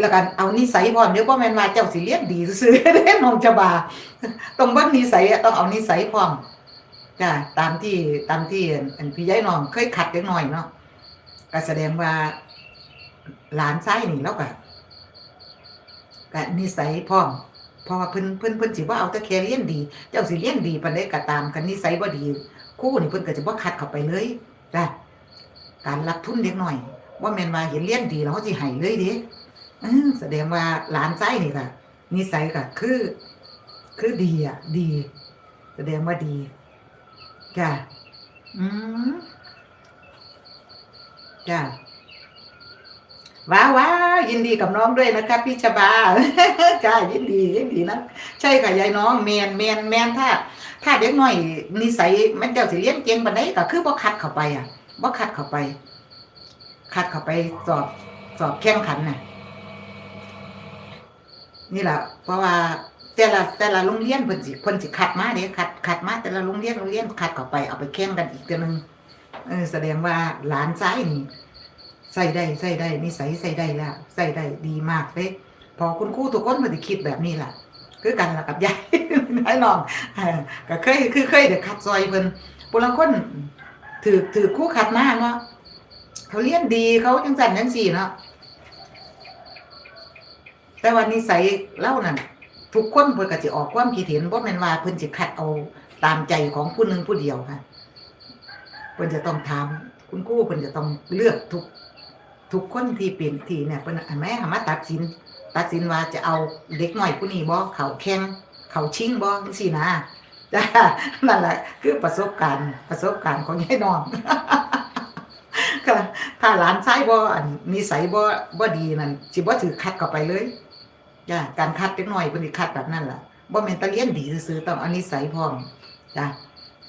แล้วกันเอานิสัยพร้อมเดี๋ยวบ่แม่นว่าเจ้าสิเรียนดีซื่อๆเด้น้องจะบาต้องบิ่งนิสัยอะต้องเอานิสัยพร้อมจ้ะตามที่ตามที่อันพี่ยายน้องเคยขัดเล็กน้อยเนาะก็แสดงว่าหลานชายนี่แล้วก็ก็นิสัยพร้อมเพราะว่าเพิ่นเพิ่นเพิ่นสิบ่าเอาแต่แค่เรียนดี เจ้าสิเรียนดีปานใดก็ตามกันนิสัยบ่ดีครูนี่เพิ่นก็จะบ่คัดเข้าไปเลยจ้ะการรับทุนเด็กน้อยว่าแม่นว่าเห็นเรียนดีแล้วเขาสิให้เลยเด้ แสดงว่าหลานชายนี่ก็นิสัยก็คือ คือดีอะ ดี แสดงว่าดีจ้ะอืมจ้ะว้าวว้ายินดีกับน้องด้วยนะครับพี่ชบาจ้ายินดียินดีนะใช่ค่ะยายน้องแมนแมนแมนถ้า ถ้าเด็กน้อยนิสัยมันเจ้าสิเลี้ยนเก่งปานใดก็คือบ่คัดเข้าไปอะบ่คัดเข้าไป คัดเข้าไปสอบสอบแข่งขันน่ะ นี่แหละเพราะว่าแต่ละแต่ละโรงเรียนเพิ่นสิเพิ่นสิคัดมาเด้คัดคัดมาแต่ละโรงเรียนโรงเรียนคัดเข้าไปเอาไปแข่งกันอีกเทื่อนึงเออแสดงว่าหลานซ้ายนี่ใส่ได้ใส่ได้นิสัยใส่ได้แล้วใส่ได้ดีมากเลยพอคุณครูทุกคนมันจะคิดแบบนี้แหละคือกันล่ะกับยายน้อยน้องก็เคยคือเคยเด็กคัดซอยเพิ่นปุลังคนถือถือครู่คัดมาเนาะเขาเรียนดีเขาจังสันจังสี่เนาะ แต่วันนิสัยเล่านั่นทุกคนเพิ่นก็สิออกความคิดเห็นบ่แม่นว่าเพิ่นสิคัดเอาตามใจของผู้หนึงผู้เดียวค่ะเพิ่นจะต้องถามคุณครูเพิ่นจะต้องเลือกทุกทุกคนที่เป็นที่เนี่ยเป็นอันแม่หามาตัดสิน ตัดสินว่าจะเอาเด็กหน่อยผู้นี้บ่เขาแข่งเขาชิงบ่สินะจ้านั่นแหละคือประสบการณ์ประสบการณ์ของยายน้องถ้าหลานชายบ่อันนิสัยบ่บ่ดีนั่นสิบ่ถือคัดเข้าไปเลย จ้าการคัดเด็กน้อยเพิ่นคัดแบบนั้นล่ะบ่แม่นตะเรียนดีซื่อต้องอานิสัยพร้อมจ้า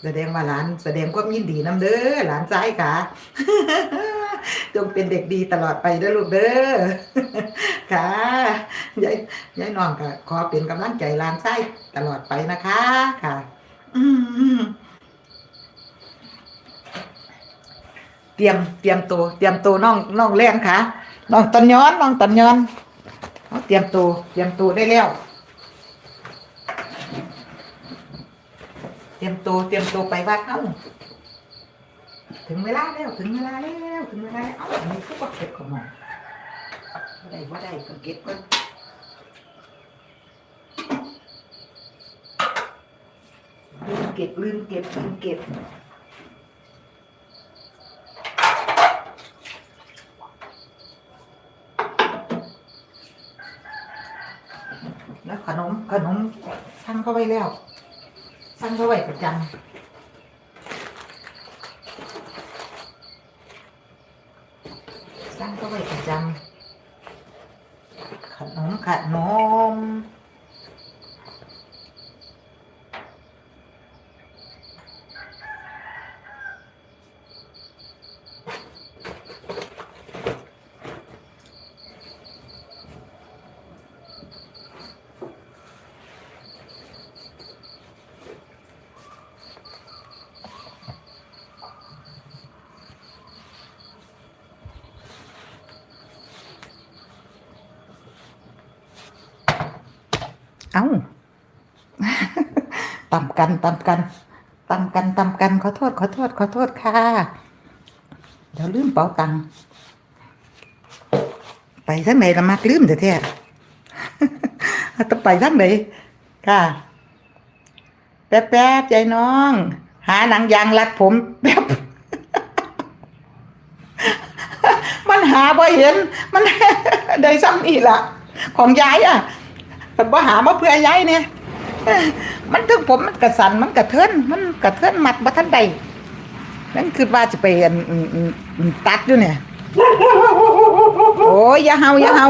แสดงว่าหลานแสดงความยินดีนํเด้อหลานชายค่ะจงเป็นเด็กดีตลอดไปด้ลูกเด้อค่ะยายยายน้องก็ขอเป็นกำลังใจหลานไส้ตลอดไปนะคะค่ะ อืมเตรียมเตรียมตัวเตรียมตัวน้องน้องแรงค่ะน้องตันย้อนน้องตันย้อน เอาเตรียมตัวเตรียมตัวได้แล้ว เตรียมตัวเตรียมตัวไปวัดเอ้าถึงเวลาแล้วถึงเวลาแล้วถึงเวลาแล้วเอ้าอันนี้คือว่าเก็บของมันบ่ได้ว่าได้ก็เก็บก่อนลืมเก็บลืมเก็บลืมเก็บแล้ว ขนมขนมสั่งเข้าไว้แล้วสั่งเข้าไว้ประจำสร้างก็ไว้ประจำขนมขนม เอ้าตำกันตำกันตำกันตำกันขอโทษ ขอโทษ ขอโทษค่ะเดี๋ยวลืมเป๋าตังค์ไปทั้งไหนละมักลืมเดี๋ยวแท้ต้องไปทั้งไหนค่ะ แป๊บแป๊บใจน้อง หาหนังยางรัดผมแป๊บมันหาบ่เห็น มันได้ซ้ำนี่ล่ะของยายอะ มันบ่หามาเพื่อยายเนี่ยมันถึงผมมันกระสันมันกระเทินมันกระเทินมัดบ่ทันใดนั่นคือว่าจะไปอันตัดอยู่เนี่ยโอ้ยอย่าเฮาอย่าเฮา